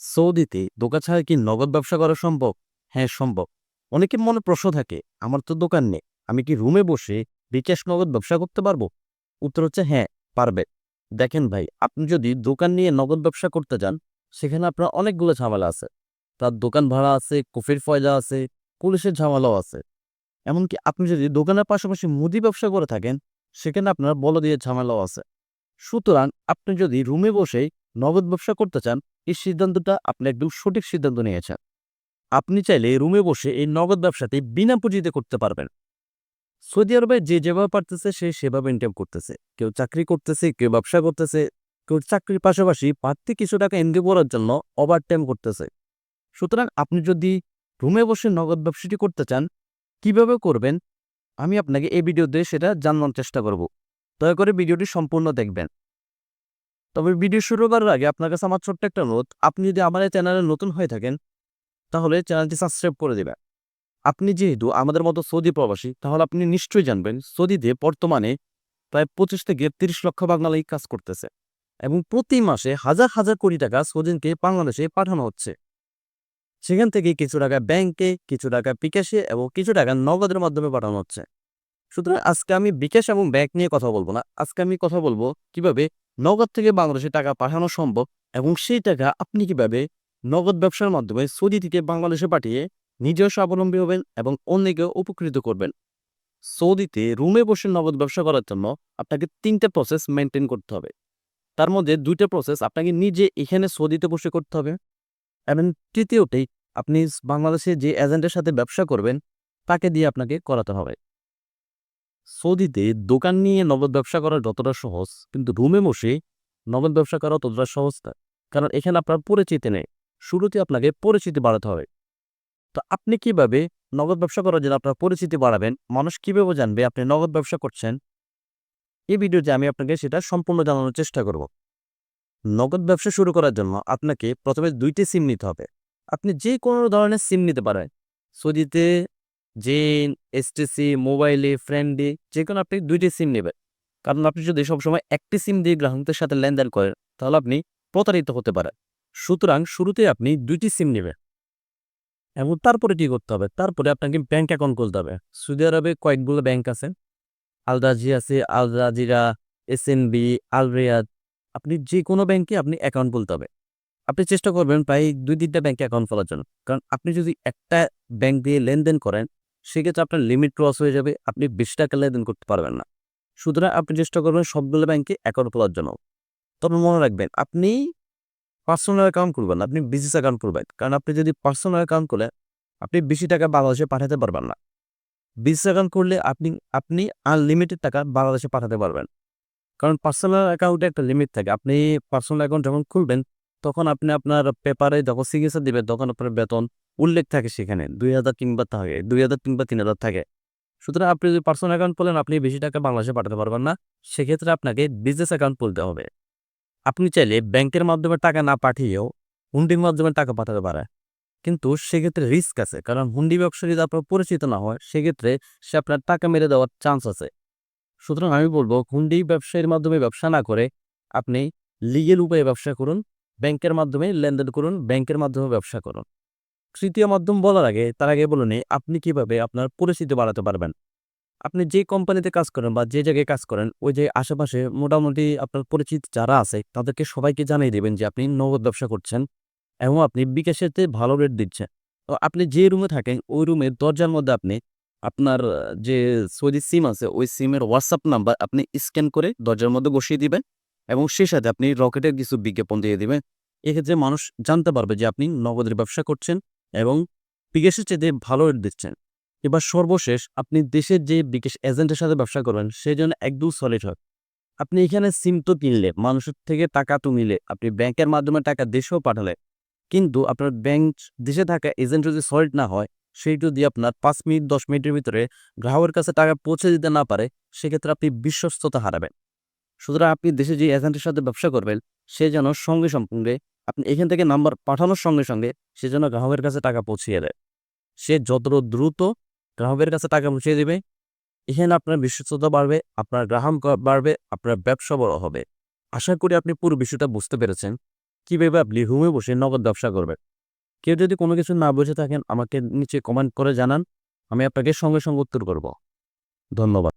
সৌদিতে দোকান ছাড়া কি নগদ ব্যবসা করা সম্ভব? হ্যাঁ সম্ভব। অনেকের মনে প্রশ্ন থাকে, আমার তো দোকান নেই, আমি কি রুমে বসে বিকাশ নগদ ব্যবসা করতে পারব? উত্তর হচ্ছে হ্যাঁ পারবে। দেখেন ভাই, আপনি যদি দোকান নিয়ে নগদ ব্যবসা করতে যান, সেখানে আপনার অনেকগুলো ঝামেলা আছে। তার দোকান ভাড়া আছে, কফির ফয়দা আছে, পুলিশের ঝামেলাও আছে। এমনকি আপনি যদি দোকানের পাশাপাশি মুদি ব্যবসা করে থাকেন, সেখানে আপনার বল দিয়ে ঝামেলাও আছে। সুতরাং আপনি যদি রুমে বসেই নগদ ব্যবসা করতে চান, এই সিদ্ধান্তটা আপনি একদম সঠিক সিদ্ধান্ত নিয়েছেন। আপনি চাইলে রুমে বসে এই নগদ ব্যবসাতে বিনা পুঁজিতে করতে পারবেন। সৌদি আরবে যে যেভাবে পারতেছে, সে সেভাবে ইনকাম করতেছে। কেউ চাকরি করতেছে, কেউ ব্যবসা করতেছে, কেউ চাকরির পাশাপাশি বাড়তি কিছু টাকা এনকে করার জন্য ওভার টাইম করতেছে। সুতরাং আপনি যদি রুমে বসে নগদ ব্যবসাটি করতে চান, কীভাবে করবেন? আমি আপনাকে এই ভিডিওতে সেটা জানানোর চেষ্টা করব। দয়া করে ভিডিওটি সম্পূর্ণ দেখবেন। তবে ভিডিও শুরু করার আগে আপনার কাছে আমার ছোট্ট একটা অনুরোধ। আপনি যদি আমার এই চ্যানেলে নতুন হয়ে থাকেন, তাহলে চ্যানেলটি সাবস্ক্রাইব করে দেবেন। আপনি যেহেতু আমাদের মতো সৌদি প্রবাসী, তাহলে আপনি নিশ্চয়ই জানবেন, সৌদিতে বর্তমানে প্রায় পঁচিশ থেকে তিরিশ লক্ষ বাঙালি কাজ করতেছে এবং প্রতি মাসে হাজার হাজার কোটি টাকা সৌদিনকে বাংলাদেশে পাঠানো হচ্ছে। সেখান থেকে কিছু টাকা ব্যাংকে, কিছু টাকা বিকাশে এবং কিছু টাকা নগদের মাধ্যমে পাঠানো হচ্ছে। সুতরাং আজকে আমি বিকাশ এবং ব্যাংক নিয়ে কথা বলব না। আজকে আমি কথা বলব কীভাবে নগদ থেকে বাংলাদেশে টাকা পাঠানো সম্ভব এবং সেই টাকা আপনি কীভাবে নগদ ব্যবসার মাধ্যমে সৌদি থেকে বাংলাদেশে পাঠিয়ে নিজেও স্বাবলম্বী হবেন এবং অন্যকেও উপকৃত করবেন? সৌদিতে রুমে বসে নগদ ব্যবসা করার জন্য আপনাকে তিনটে প্রসেস মেনটেন করতে হবে। তার মধ্যে দুইটা প্রসেস আপনাকে নিজে এখানে সৌদিতে বসে করতে হবে। এবং তৃতীয়টি, আপনি বাংলাদেশে যে এজেন্টের সাথে ব্যবসা করবেন, তাকে দিয়ে আপনাকে করাতে হবে। সৌদিতে দোকান নিয়ে নগদ ব্যবসা করা যতটা সহজ, কিন্তু রুমে বসে নগদ ব্যবসা করা ততটা সহজ না। কারণ এখানে আপনার পরিচিতি নেই। শুরুতে আপনাকে পরিচিতি বাড়াতে হবে। তো আপনি কীভাবে নগদ ব্যবসা করার জন্য আপনার পরিচিতি বাড়াবেন, মানুষ কীভাবে জানবে আপনি নগদ ব্যবসা করছেন? এই ভিডিওতে আমি আপনাকে সেটা সম্পূর্ণ জানানোর চেষ্টা করব। নগদ ব্যবসা শুরু করার জন্য আপনাকে প্রথমে দুইটি সিম নিতে হবে। আপনি যে কোনো ধরনের সিম নিতে পারেন। সৌদিতে জেন এসটিসি মোবাইলে ফ্রেন্ডে যে কোনো আপনি দুইটি সিম নেবেন। কারণ আপনি যদি সবসময় একটি সিম দিয়ে গ্রাহকদের সাথে লেনদেন করেন, তাহলে আপনি প্রতারিত হতে পারেন। সুতরাং শুরুতে আপনি দুইটি সিম নেবেন। এবং তারপরে কি করতে হবে? তারপরে আপনাকে ব্যাংক অ্যাকাউন্ট খুলতে হবে। সৌদি আরবে কয়েকগুলো ব্যাংক আছে। আলদাজি আছে আলদাজিরা S N B Al Riyad আপনি যে কোনো ব্যাংকে আপনি অ্যাকাউন্ট খুলতে হবে। আপনি চেষ্টা করবেন প্রায় দুই তিনটা ব্যাংকে অ্যাকাউন্ট খোলার জন্য। কারণ আপনি যদি একটা ব্যাংক দিয়ে লেনদেন করেন সেক্ষেত্রে আপনার লিমিট ক্রস হয়ে যাবে আপনি বেশি টাকা লেনদেন করতে পারবেন না। সুতরাং আপনি চেষ্টা করবেন সবগুলো ব্যাংকে অ্যাকাউন্ট খোলার জন্য। তবে মনে রাখবেন আপনি পার্সোনাল অ্যাকাউন্ট খুলবেন না, আপনি বিজনেস অ্যাকাউন্ট খুলবেন। কারণ আপনি যদি পার্সোনাল অ্যাকাউন্ট খুলে আপনি বেশি টাকা বাংলাদেশে পাঠাতে পারবেন না। বিজনেস অ্যাকাউন্ট করলে আপনি আপনি আনলিমিটেড টাকা বাংলাদেশে পাঠাতে পারবেন। কারণ পার্সোনাল অ্যাকাউন্টে একটা লিমিট থাকে। আপনি পার্সোনাল অ্যাকাউন্ট যখন খুলবেন তখন আপনি আপনার পেপারে যখন সিগনেচার দিবেন তখন আপনার বেতন উল্লেখ থাকে সেখানে, দুই হাজার কিংবা থাকে, দুই হাজার কিংবা তিন হাজার থাকে। সুতরাং আপনি যদি পার্সোনাল অ্যাকাউন্ট খোলেন, আপনি বেশি টাকা বাংলাদেশে পাঠাতে পারবেন না। সেক্ষেত্রে আপনাকে বিজনেস অ্যাকাউন্ট খুলতে হবে। আপনি চাইলে ব্যাংকের মাধ্যমে টাকা না পাঠিয়েও হুন্ডির মাধ্যমে টাকা পাঠাতে পারে কিন্তু সেক্ষেত্রে রিস্ক আছে, কারণ হুন্ডি ব্যবসা যদি আপনার পরিচিত না হয়, সেক্ষেত্রে সে আপনার টাকা মেরে দেওয়ার চান্স আছে। সুতরাং আমি বলব, হুন্ডি ব্যবসায়ীর মাধ্যমে ব্যবসা না করে আপনি লিগেল উপায়ে ব্যবসা করুন ব্যাংকের মাধ্যমে লেনদেন করুন ব্যাংকের মাধ্যমে ব্যবসা করুন। তৃতীয় মাধ্যম বলার আগে, তার আগে বলুন আপনি কীভাবে আপনার পরিচিতি বাড়াতে পারবেন। আপনি যে কোম্পানিতে কাজ করেন বা যে জায়গায় কাজ করেন, ওই যে আশেপাশে মোটামুটি আপনার পরিচিত যারা আছে, তাদেরকে সবাইকে জানিয়ে দেবেন যে আপনি নগদ ব্যবসা করছেন এবং আপনি বিকাশেতে ভালো রেট দিচ্ছেন। তো আপনি যে রুমে থাকেন, ওই রুমের দরজার মধ্যে আপনি আপনার যে সৌদি সিম আছে, ওই সিমের হোয়াটসঅ্যাপ নাম্বার আপনি স্ক্যান করে দরজার মধ্যে বসিয়ে দিবেন এবং সেই সাথে আপনি রকেটের কিছু বিজ্ঞাপন দিয়ে দিবেন। এক্ষেত্রে মানুষ জানতে পারবে যে আপনি নগদের ব্যবসা করছেন এবং বিকাশের চেয়ে ভালো রেট দিচ্ছেন। এবার সর্বশেষ আপনি দেশের যে বিকাশ এজেন্টের সাথে ব্যবসা করবেন সেই জন্য একদম সলিড হয়। আপনি এখানে সিম তো কিনলে, মানুষের থেকে টাকা তো নিলে, আপনি ব্যাংকের মাধ্যমে টাকা দেশেও পাঠালে। কিন্তু আপনার ব্যাংক দেশে থাকা এজেন্ট যদি সলিড না হয়, সেই যদি আপনার পাঁচ মিনিট, দশ মিনিটের ভিতরে গ্রাহকের কাছে টাকা পৌঁছে দিতে না পারে, সেক্ষেত্রে আপনি বিশ্বস্ততা হারাবেন। সুতরাং আপনি দেশে যে এজেন্টের সাথে ব্যবসা করবেন, সে যেন সঙ্গে সঙ্গে আপনি এখান থেকে নাম্বার পাঠানোর সঙ্গে সঙ্গে সে যেন গ্রাহকের কাছে টাকা পৌঁছিয়ে দেয়। সে যত দ্রুত গ্রাহকের কাছে টাকা পৌঁছে দেবে, এখানে আপনার বিশ্বস্ততা বাড়বে, আপনার গ্রাহক বাড়বে, আপনার ব্যবসা বড় হবে। আশা করি আপনি পুরো বিষয়টা বুঝতে পেরেছেন। কীভাবে আপনি হুমে বসে নগদ ব্যবসা করবেন? কেউ যদি কোনো কিছু না বুঝে থাকেন, আমাকে নিচে কমেন্ট করে জানান, আমি আপনাকে সঙ্গে সঙ্গে উত্তর করব। ধন্যবাদ।